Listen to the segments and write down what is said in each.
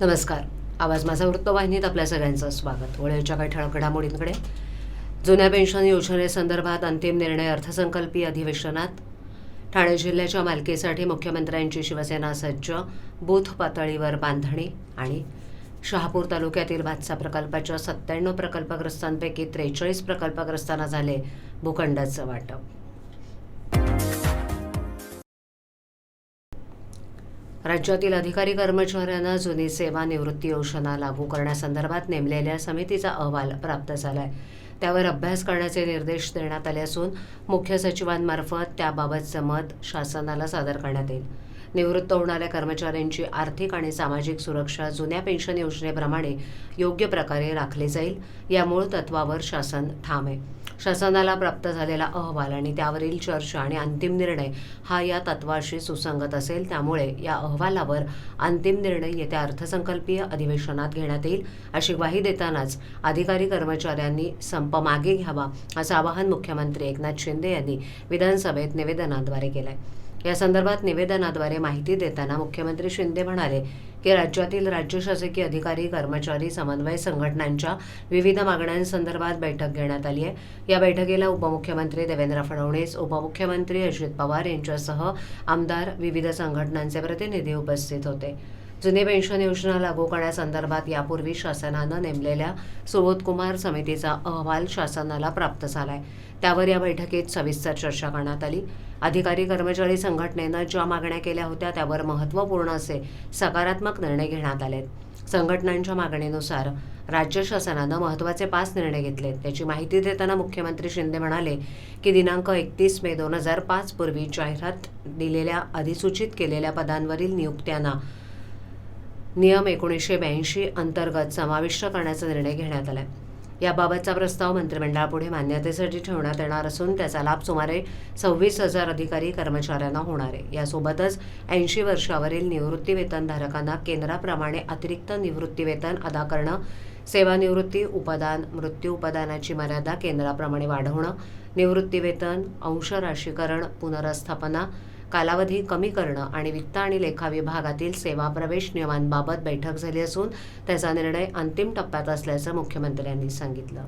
नमस्कार. आवाज माझा वृत्तवाहिनीत आपल्या सगळ्यांचं स्वागत. वळेच्या काही ठळक घडामोडींकडे. जुन्या पेन्शन योजनेसंदर्भात अंतिम निर्णय अर्थसंकल्पीय अधिवेशनात ठाणे जिल्ह्याच्या मालकीसाठी मुख्यमंत्र्यांची शिवसेना सज्ज बूथ पातळीवर बांधणी आणि शहापूर तालुक्यातील भातसा प्रकल्पाच्या सत्त्याण्णव प्रकल्पग्रस्तांपैकी त्रेचाळीस प्रकल्पग्रस्तांना झाले भूखंडाचं वाटप. राज्यातील अधिकारी कर्मचाऱ्यांना जुनी सेवा निवृत्ती योजना लागू करण्यासंदर्भात नेमलेल्या समितीचा अहवाल प्राप्त झाला आहे त्यावर अभ्यास करण्याचे निर्देश देण्यात आले असून मुख्य सचिवांमार्फत त्याबाबतचं मत शासनाला सादर करण्यात येईल. निवृत्त होणाऱ्या कर्मचाऱ्यांची आर्थिक आणि सामाजिक सुरक्षा जुन्या पेन्शन योजनेप्रमाणे योग्य प्रकारे राखली जाईल. या मूळ तत्वावर शासन ठाम आहे. शासनाला प्राप्त झालेला अहवाल आणि त्यावरील चर्चा आणि अंतिम निर्णय हा या तत्वाशी सुसंगत असेल. त्यामुळे या अहवालावर अंतिम निर्णय येत्या अर्थसंकल्पीय अधिवेशनात घेण्यात येईल. अशी ग्वाही देतानाच अधिकारी कर्मचाऱ्यांनी संप मागे घ्यावा असं आवाहन मुख्यमंत्री एकनाथ शिंदे यांनी विधानसभेत निवेदनाद्वारे केलंय. या संदर्भात निवेदनाद्वारे माहिती देताना मुख्यमंत्री शिंदे म्हणाले की राज्यातील राज्य शासकीय अधिकारी कर्मचारी समन्वय संघटनांच्या विविध मागण्यांसंदर्भात बैठक घेण्यात आली आहे. या बैठकीला उपमुख्यमंत्री देवेंद्र फडणवीस उपमुख्यमंत्री अजित पवार यांच्यासह आमदार विविध संघटनांचे प्रतिनिधी उपस्थित होते. जुने पेन्शन योजना लागू करण्यासंदर्भात यापूर्वी शासनानं नेमलेल्या सुबोधकुमार समितीचा अहवाल शासनाला प्राप्त झालाय. त्यावर या बैठकीत सविस्तर चर्चा करण्यात आली. अधिकारी कर्मचारी संघटनेनं ज्या मागण्या केल्या होत्या त्यावर महत्त्वपूर्ण असे सकारात्मक निर्णय घेण्यात आलेत. संघटनांच्या मागणीनुसार राज्य शासनानं महत्त्वाचे पाच निर्णय घेतलेत. त्याची माहिती देताना मुख्यमंत्री शिंदे म्हणाले की दिनांक एकतीस मे दोन हजार पाच पूर्वी जाहिरात दिलेल्या अधिसूचित केलेल्या पदांवरील नियुक्त्यांना नियम एकोणीसशे ब्याऐंशी अंतर्गत समाविष्ट करण्याचा निर्णय घेण्यात आला आहे याबाबतचा प्रस्ताव मंत्रिमंडळापुढे मान्यतेसाठी ठेवण्यात येणार असून त्याचा लाभ सुमारे सव्वीस हजार अधिकारी कर्मचाऱ्यांना होणार आहे. यासोबतच ऐंशी वर्षावरील निवृत्तीवेतनधारकांना केंद्राप्रमाणे अतिरिक्त निवृत्तीवेतन अदा करणं सेवानिवृत्ती उपदान मृत्यू उपदानाची मर्यादा केंद्राप्रमाणे वाढवणं निवृत्तीवेतन अंशराशीकरण पुनर्स्थापना कालावधी कमी करणं आणि वित्त आणि लेखा विभागातील सेवा प्रवेश नियमांबाबत बैठक झाली असून त्याचा निर्णय अंतिम टप्प्यात असल्याचं मुख्यमंत्र्यांनी सांगितलं.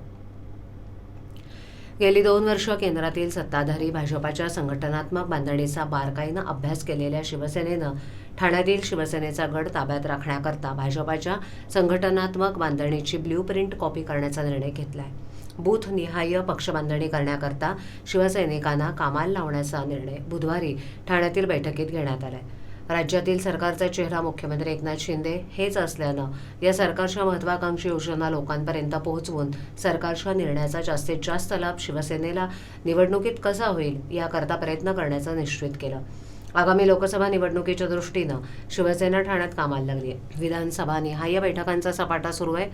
गेली दोन वर्ष केंद्रातील सत्ताधारी भाजपाच्या संघटनात्मक बांधणीचा बारकाईनं अभ्यास केलेल्या शिवसेनेनं ठाण्यातील शिवसेनेचा गड ताब्यात राखण्याकरता भाजपाच्या संघटनात्मक बांधणीची ब्ल्यू प्रिंट कॉपी करण्याचा निर्णय घेतला आहे बूथनिहाय पक्षबांधणी करण्याकरता शिवसैनिकांना कामाला लावण्याचा निर्णय बुधवारी ठाण्यातील बैठकीत घेण्यात आला राज्यातील सरकारचा चेहरा मुख्यमंत्री एकनाथ शिंदे हेच असल्यानं या सरकारच्या महत्वाकांक्षी योजना लोकांपर्यंत पोहोचवून सरकारच्या निर्णयाचा जास्तीत जास्त लाभ शिवसेनेला निवडणुकीत कसा होईल याकरता प्रयत्न करण्याचं निश्चित केलं. आगामी लोकसभा निवडणुकीच्या दृष्टीनं शिवसेना ठाण्यात कामाला लागली आहे विधानसभा निहाय्य बैठकांचा सपाटा सुरू आहे.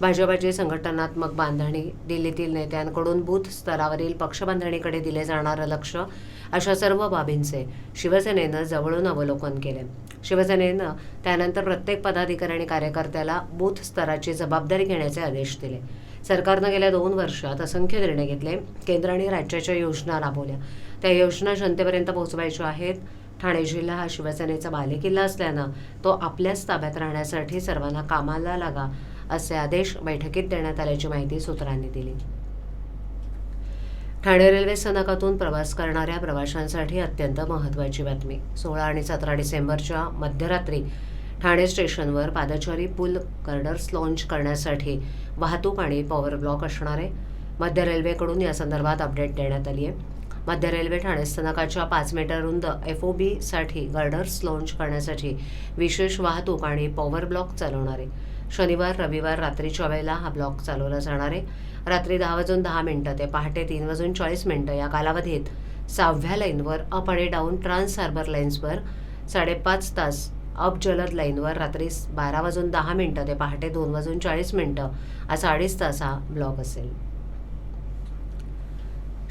भाजपाची संघटनात्मक बांधणी दिल्लीतील नेत्यांकडून बूथ स्तरावरील पक्षबांधणीकडे दिले जाणारं लक्ष अशा सर्व बाबींचे शिवसेनेनं जवळून अवलोकन केले. शिवसेनेनं त्यानंतर प्रत्येक पदाधिकारी आणि कार्यकर्त्याला बूथ स्तराची जबाबदारी घेण्याचे आदेश दिले. सरकारनं गेल्या दोन वर्षात असंख्य निर्णय घेतले. केंद्र आणि राज्याच्या योजना राबवल्या. त्या योजना जनतेपर्यंत पोहोचवायच्या आहेत. ठाणे जिल्हा हा शिवसेनेचा बालेकिल्ला असल्यानं तो आपल्याच ताब्यात राहण्यासाठी सर्वांना कामाला लागा असे आदेश बैठकीत देण्यात आल्याची माहिती सूत्रांनी दिली. ठाणे रेल्वे स्थानकातून प्रवास करणाऱ्या प्रवाशांसाठी अत्यंत महत्त्वाची बातमी. सोळा आणि सतरा डिसेंबरच्या मध्यरात्री ठाणे स्टेशनवर पादचारी पूल कर्डर्स लॉन्च करण्यासाठी वाहतूक आणि पॉवर ब्लॉक असणारे मध्य रेल्वेकडून या संदर्भात अपडेट देण्यात आली आहे मध्य रेल्वे ठाणे स्थानकाच्या पाच मीटर रुंद एफ ओ बीसाठी गर्डर्स लॉन्च करण्यासाठी विशेष वाहतूक आणि पॉवर ब्लॉक चालवणारे आहे शनिवार रविवार रात्रीच्या वेळेला हा ब्लॉक चालवला जाणार आहे. रात्री दहा वाजून दहा मिनटं ते पहाटे तीन वाजून चाळीस मिनटं या कालावधीत सहाव्या लाईनवर अप आणि डाऊन ट्रान्स हार्बर लाईन्सवर साडेपाच तास अप जलद लाईनवर रात्री बारा वाजून दहा मिनटं ते पहाटे दोन वाजून चाळीस मिनटं असा अडीच तास हा ब्लॉक असेल.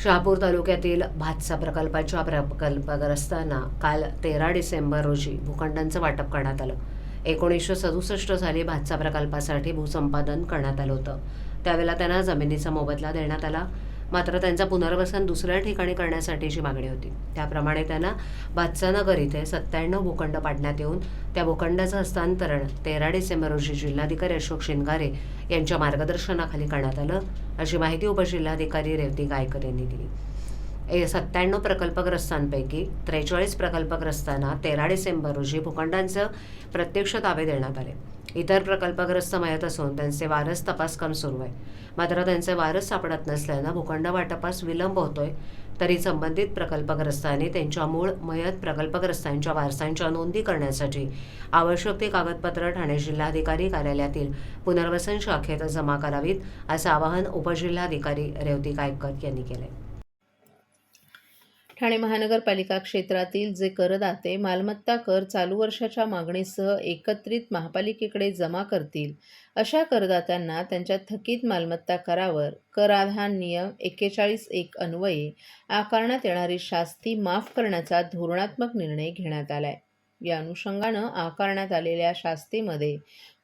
शहापूर तालुक्यातील भातसा प्रकल्पाच्या प्रकल्पग्रस्तांना काल तेरा डिसेंबर रोजी भूखंडांचं वाटप करण्यात आलं. एकोणीसशे सदुसष्ट साली भातसा प्रकल्पासाठी भूसंपादन करण्यात आलं होतं. त्यावेळेला त्यांना जमिनीचा मोबदला देण्यात आला. मात्र त्यांचं पुनर्वसन दुसऱ्या ठिकाणी करण्यासाठीची मागणी होती. त्याप्रमाणे त्यांना बादसानगर इथे सत्त्याण्णव भूखंड पाडण्यात येऊन त्या भूखंडाचं हस्तांतरण तेरा डिसेंबर रोजी जिल्हाधिकारी अशोक शिनगारे यांच्या मार्गदर्शनाखाली करण्यात आलं अशी माहिती उपजिल्हाधिकारी रेवती गायकर यांनी दिली. ए सत्त्याण्णव प्रकल्पग्रस्तांपैकी त्रेचाळीस प्रकल्पग्रस्तांना तेरा डिसेंबर रोजी भूखंडांचं प्रत्यक्ष ताबे देण्यात आले. इतर प्रकल्पग्रस्त मयत असून त्यांचे वारस तपास काम सुरू आहे. मात्र त्यांचे वारस सापडत नसल्यानं भूखंड वाटपास विलंब होतोय तरी संबंधित प्रकल्पग्रस्तांनी त्यांच्या मूळ मयत प्रकल्पग्रस्तांच्या वारसांच्या नोंदी करण्यासाठी आवश्यक ती कागदपत्र ठाणे जिल्हाधिकारी कार्यालयातील पुनर्वसन शाखेत जमा करावीत असं आवाहन उपजिल्हाधिकारी रेवती गायकर यांनी केलंय. ठाणे महानगरपालिका क्षेत्रातील जे करदाते मालमत्ता कर चालू वर्षाच्या मागणीसह एकत्रित महापालिकेकडे जमा करतील अशा करदात्यांना त्यांच्या थकीत मालमत्ता करावर कराधान नियम एक्केचाळीस एक अन्वये आकारण्यात येणारी शास्ती माफ करण्याचा धोरणात्मक निर्णय घेण्यात आलाय. या अनुषंगानं आकारण्यात आलेल्या शास्तीमध्ये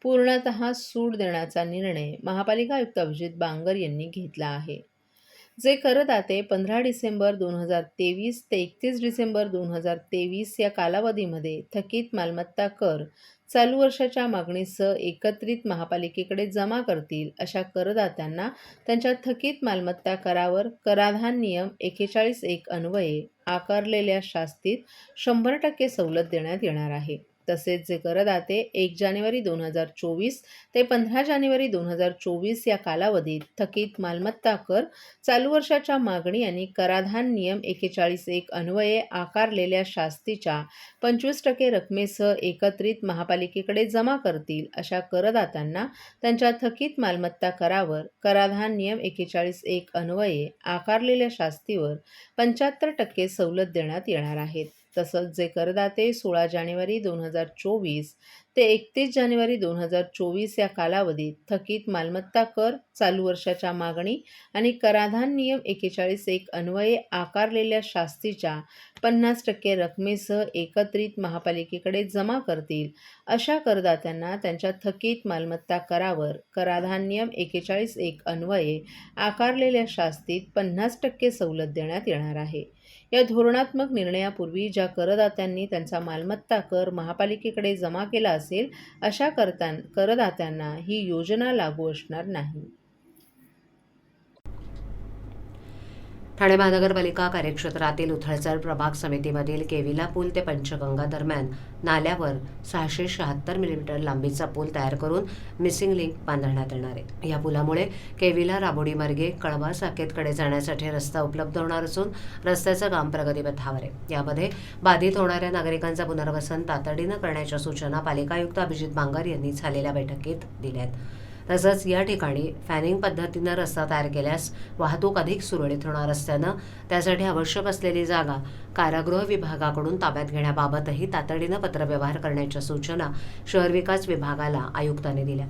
पूर्णतः सूट देण्याचा निर्णय महापालिका आयुक्त अभिजित बांगर यांनी घेतला आहे. जे करदाते पंधरा डिसेंबर दोन हजार तेवीस ते एकतीस डिसेंबर दोन हजार तेवीस या कालावधीमध्ये थकीत मालमत्ता कर चालू वर्षाच्या मागणीसह एकत्रित महापालिकेकडे जमा करतील अशा करदात्यांना त्यांच्या थकीत मालमत्ता करावर कराधान नियम एकेचाळीस एक अन्वये आकारलेल्या शास्तीत शंभर टक्के सवलत देण्यात येणार आहे. तसेच जे करदाते एक जानेवारी दोन हजार चोवीस ते पंधरा जानेवारी दोन हजार चोवीस या कालावधीत थकीत मालमत्ता कर चालू वर्षाच्या मागणी आणि कराधान नियम एकेचाळीस एक अन्वये आकारलेल्या शास्तीच्या पंचवीस टक्के रकमेसह एकत्रित महापालिकेकडे जमा करतील अशा करदात्यांना त्यांच्या थकीत मालमत्ता करावर कराधान नियम एकेचाळीस एक अन्वये आकारलेल्या शास्तीवर पंच्याहत्तर टक्के सवलत देण्यात येणार आहेत. तसंच जे करदाते सोळा जानेवारी दोन हजार चोवीस ते एकतीस जानेवारी दोन हजार चोवीस या कालावधीत थकीत मालमत्ता कर चालू वर्षाच्या मागणी आणि कराधान नियम एकेचाळीस एक अन्वये आकारलेल्या शास्तीच्या पन्नास टक्के रकमेसह एकत्रित महापालिकेकडे जमा करतील अशा करदात्यांना त्यांच्या थकीत मालमत्ता करावर कराधान नियम एकेचाळीस एक अन्वये आकारलेल्या शास्तीत पन्नास टक्के सवलत देण्यात येणार आहे. या धोरणात्मक निर्णयापूर्वी ज्या करदात्यांनी त्यांचा मालमत्ता कर महापालिकेकडे जमा केला असेल अशा करता करदात्यांना ही योजना लागू असणार नाही. ठाणे महानगरपालिका कार्यक्षेत्रातील उथळचर प्रभाग समितीमधील केविला पूल ते पंचगंगा दरम्यान नाल्यावर सहाशे शहात्तर मिलीमीटर लांबीचा पूल तयार करून मिसिंग लिंक बांधण्यात येणार आहे. या पुलामुळे केविला राबोडी मार्गे कळवा साकेतकडे जाण्यासाठी रस्ता उपलब्ध होणार असून रस्त्याचं काम प्रगतीपथावर आहे. यामध्ये बाधित होणाऱ्या नागरिकांचं पुनर्वसन तातडीनं करण्याच्या सूचना पालिका आयुक्त अभिजित बांगर यांनी झालेल्या बैठकीत दिल्या आहेत तसंच या ठिकाणी फॅनिंग पद्धतीनं रस्ता तयार केल्यास वाहतूक अधिक सुरळीत होणार असल्यानं त्यासाठी आवश्यक असलेली जागा कारागृह विभागाकडून ताब्यात घेण्याबाबतही तातडीनं पत्रव्यवहार करण्याच्या सूचना शहर विकास विभागाला आयुक्तांनी दिल्या.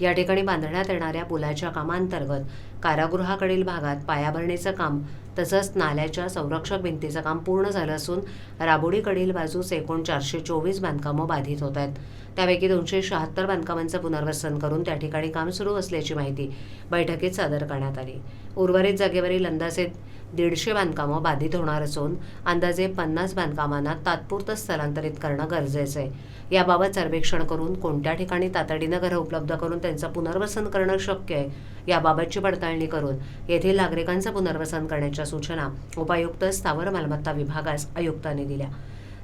या ठिकाणी बांधण्यात येणाऱ्या पुलाच्या कामांतर्गत कारागृहाकडील भागात पायाभरणीचं काम तसंच नाल्याच्या संरक्षक भिंतीचं काम पूर्ण झालं असून राबोडीकडील बाजूस एकूण चारशे चोवीस बांधकामं बाधित होत आहेत. त्यापैकी दोनशे शहात्तर बांधकामांचं पुनर्वसन करून त्या ठिकाणी काम सुरू असल्याची माहिती बैठकीत सादर करण्यात आली. उर्वरित जागेवरील अंदाजे दीडशे बांधकामं बाधित होणार असून अंदाजे पन्नास बांधकामांना तात्पुरतं स्थलांतरित करणं गरजेचं आहे. याबाबत सर्वेक्षण करून कोणत्या ठिकाणी तातडीनं घरं उपलब्ध करून त्यांचं पुनर्वसन करणं शक्य आहे याबाबतची पडताळणी करून येथील नागरिकांचं पुनर्वसन करण्याच्या सूचना उपायुक्त स्थावर मालमत्ता विभागास आयुक्तांनी दिल्या.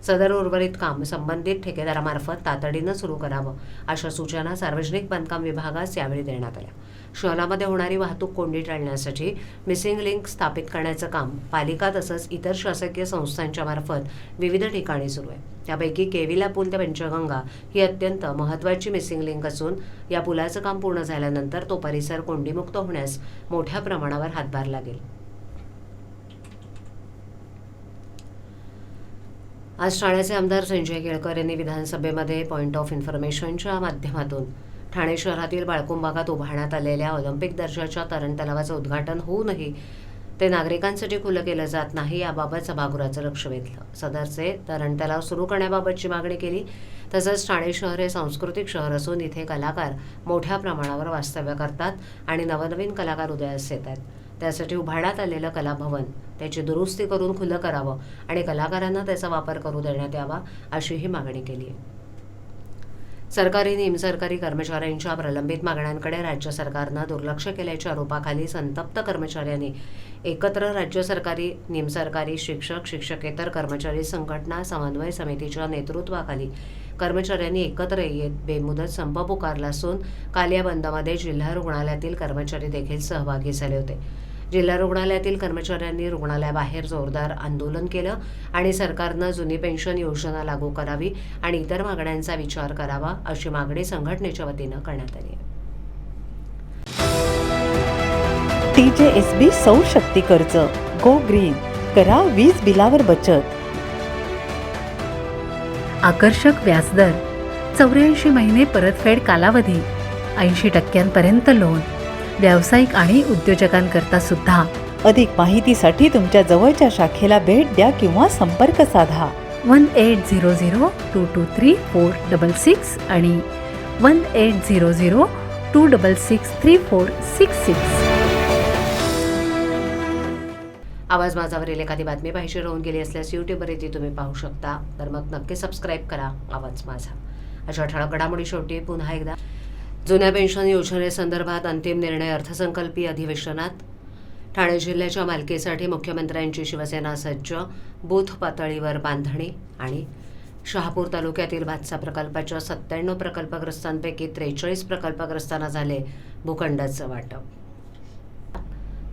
सदर उर्वरित काम संबंधित ठेकेदारामार्फत तातडीनं सुरू करावं अशा सूचना सार्वजनिक बांधकाम विभागास यावेळी देण्यात आल्या. शहरामध्ये होणारी वाहतूक कोंडी टाळण्यासाठी मिसिंग लिंक स्थापित करण्याचं काम पालिका तसंच इतर शासकीय संस्थांच्या मार्फत विविध ठिकाणी सुरू आहे. त्यापैकी केविला पूल ते पंचगंगा ही अत्यंत महत्त्वाची मिसिंग लिंक असून या पुलाचं काम पूर्ण झाल्यानंतर तो परिसर कोंडीमुक्त होण्यास मोठ्या प्रमाणावर हातभार लागेल. आज ठाण्याचे आमदार संजय केळकर यांनी विधानसभेमध्ये पॉईंट ऑफ इन्फॉर्मेशनच्या माध्यमातून ठाणे शहरातील बाळकुंभ भागात उभारण्यात आलेल्या ऑलिम्पिक दर्जाच्या तरण तलावाचं उद्घाटन होऊनही ते नागरिकांसाठी खुलं केलं जात नाही याबाबत सभागृहाचं लक्ष वेधलं. सदरचे तरण तलाव सुरू करण्याबाबतची मागणी केली. तसंच ठाणे शहर हे सांस्कृतिक शहर असून इथे कलाकार मोठ्या प्रमाणावर वास्तव्य करतात आणि नवनवीन कलाकार उदयास येत आहेत त्यासाठी उभारण्यात आलेलं कलाभवन त्याची दुरुस्ती करून खुलं करावं आणि कलाकारांना त्याचा वापर करू देण्यात यावा अशीही मागणी केली आहे. सरकारी निमसरकारी कर्मचाऱ्यांच्या प्रलंबित मागण्यांकडे राज्य सरकारनं दुर्लक्ष केल्याच्या आरोपाखाली संतप्त कर्मचाऱ्यांनी एकत्र राज्य सरकारी निमसरकारी शिक्षक शिक्षकेतर कर्मचारी संघटना समन्वय समितीच्या नेतृत्वाखाली कर्मचाऱ्यांनी एकत्र येत बेमुदत संप पुकारला असून काल या बंदमध्ये जिल्हा रुग्णालयातील कर्मचारी देखील सहभागी झाले होते. जिल्हा रुग्णालयातील कर्मचाऱ्यांनी रुग्णालयाबाहेर जोरदार आंदोलन केलं आणि सरकारनं जुनी पेन्शन योजना लागू करावी आणि इतर मागण्यांचा विचार करावा अशी मागणी संघटनेच्या वतीनं करण्यात आली आहे. टीजेएसबी सौर शक्ती कर्ज गो ग्रीन करा वीज बिलावर बचत. आकर्षक व्याजदर चौऱ्याऐंशी महिने परतफेड कालावधी ऐंशी टक्क्यांपर्यंत लोन. व्यावसायिक आणि उद्योजकांकरता सुद्धा. अधिक माहितीसाठी तुमच्या जवळच्या शाखेला भेट द्या किंवा संपर्क साधा. One eight zero zero two two three four double six आणि one eight zero zero two double six three four six six. Awaaz माझावरील एखादी बातमी पाहिजे राहून गेली असल्यास यूट्यूबवर ती तुम्ही पाहू शकता. तर मग नक्की सबस्क्राईब करा. आवाज माझा. अशा ठळक घडामोडी शेवटी पुन्हा एकदा. जुन्या पेन्शन योजनेसंदर्भात अंतिम निर्णय अर्थसंकल्पीय अधिवेशनात ठाणे जिल्ह्याच्या मालकीसाठी मुख्यमंत्र्यांची शिवसेना सज्ज बूथ पातळीवर बांधणी आणि शहापूर तालुक्यातील भातसा प्रकल्पाच्या सत्त्याण्णव प्रकल्पग्रस्तांपैकी त्रेचाळीस प्रकल्पग्रस्तांना झाले भूखंडाचं वाटप.